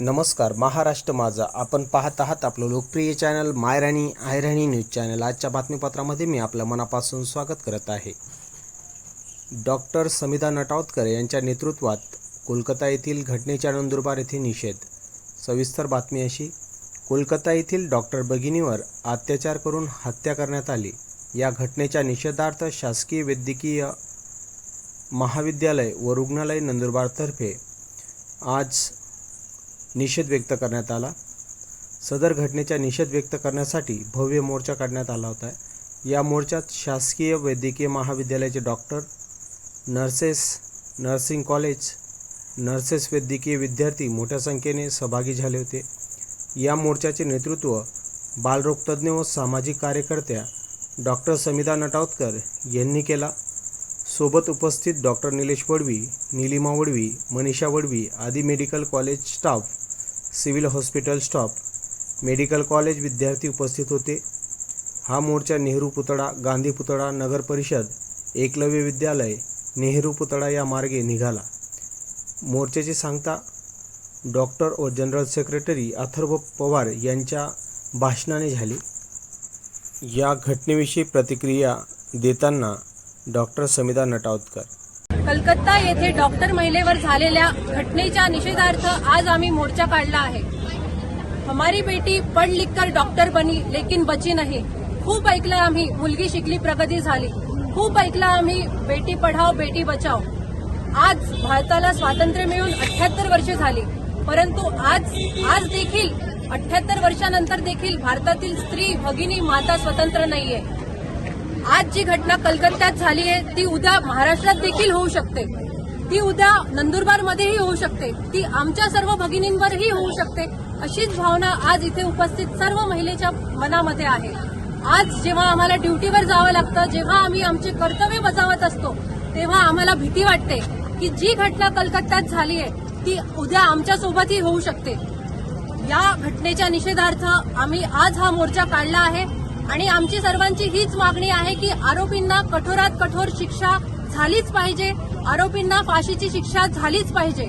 नमस्कार महाराष्ट्र माझा. आपण पाहत आहात आपलं लोकप्रिय चॅनल मायराणी आयराणी न्यूज चॅनल. आजच्या बातमीपत्रामध्ये मी आपलं मनापासून स्वागत करत आहे. डॉक्टर समिधा नटावतकर यांच्या नेतृत्वात कोलकाता येथील घटनेच्या नंदुरबार येथे निषेध. सविस्तर बातमी अशी कोलकाता येथील डॉक्टर भगिनीवर अत्याचार करून हत्या करण्यात आली. या घटनेच्या निषेधार्थ शासकीय वैद्यकीय महाविद्यालय व रुग्णालय नंदुरबारतर्फे आज निषेध व्यक्त करण्यात आला. सदर घटनेचा निषेध व्यक्त करण्यासाठी भव्य मोर्चा काढण्यात आला होता. या मोर्चात शासकीय वैद्यकीय महाविद्यालयाचे doctor nurses nursing college nurses वैद्यकीय विद्यार्थी मोठ्या संख्येने सहभागी झाले होते. या मोर्चाचे नेतृत्व बालरोगतज्ञ व सामाजिक कार्यकर्त्या डॉक्टर समिता नटावतकर यांनी केला. सोबत उपस्थित डॉक्टर निलेश वडवी निलिमा वडवी मनीषा वडवी आदी medical college staff civil hospital staff medical college विद्यार्थी उपस्थित होते. हा मोर्चा नेहरू पुतळा गांधी पुतळा नगर परिषद एकलव्य विद्यालय नेहरू पुतळा या मार्गे निघाला. मोर्चाची सांगता डॉक्टर व जनरल सेक्रेटरी अथर्व पवार यांच्या भाषणाने झाली. या घटनेविषयी प्रतिक्रिया देताना डॉक्टर समिता नटावतकर कलकत्ता येथे डॉक्टर महिलेवर झालेल्या घटनेच्या निषेधार्थ आज आम्ही मोर्चा काढला आहे. हमारी बेटी पढ़ लिख कर डॉक्टर बनी लेकिन बची नाही. खूप ऐकलं आम्ही मुलगी शिकली प्रगती झाली. खूप ऐकलं आम्ही बेटी पढाओ बेटी बचाओ. आज भारताला स्वातंत्र्य मिळून अठ्याहत्तर वर्षे झाली. परंतु आज आज देखील अठ्याहत्तर वर्षानंतर देखील भारतातील स्त्री भगिनी माता स्वतंत्र नाहीये. आज जी घटना कलकत्त्यात झाली आहे ती उद्या महाराष्ट्रात देखील होऊ शकते. ती उद्या नंदुरबार मध्येही होऊ शकते. ती आमच्या सर्व भगिनींवरही होऊ शकते. अशीच भावना आज इथे उपस्थित सर्व महिलेच्या मनामध्ये आहे. आज जेव्हा आम्हाला ड्युटीवर जावं लागतं जेव्हा आम्ही आमचे कर्तव्य बजावत असतो तेव्हा आम्हाला भीती वाटते की जी घटना कलकत्त्यात झाली आहे ती उद्या आमच्यासोबतही होऊ शकते. या घटनेच्या निषेधार्थ आम्ही आज हा मोर्चा काढला आहे. आणि आमची सर्वांची हीच मागणी आहे की आरोपींना कठोरात कठोर शिक्षा झालीच पाहिजे. आरोपींना फाशीची शिक्षा झालीच पाहिजे.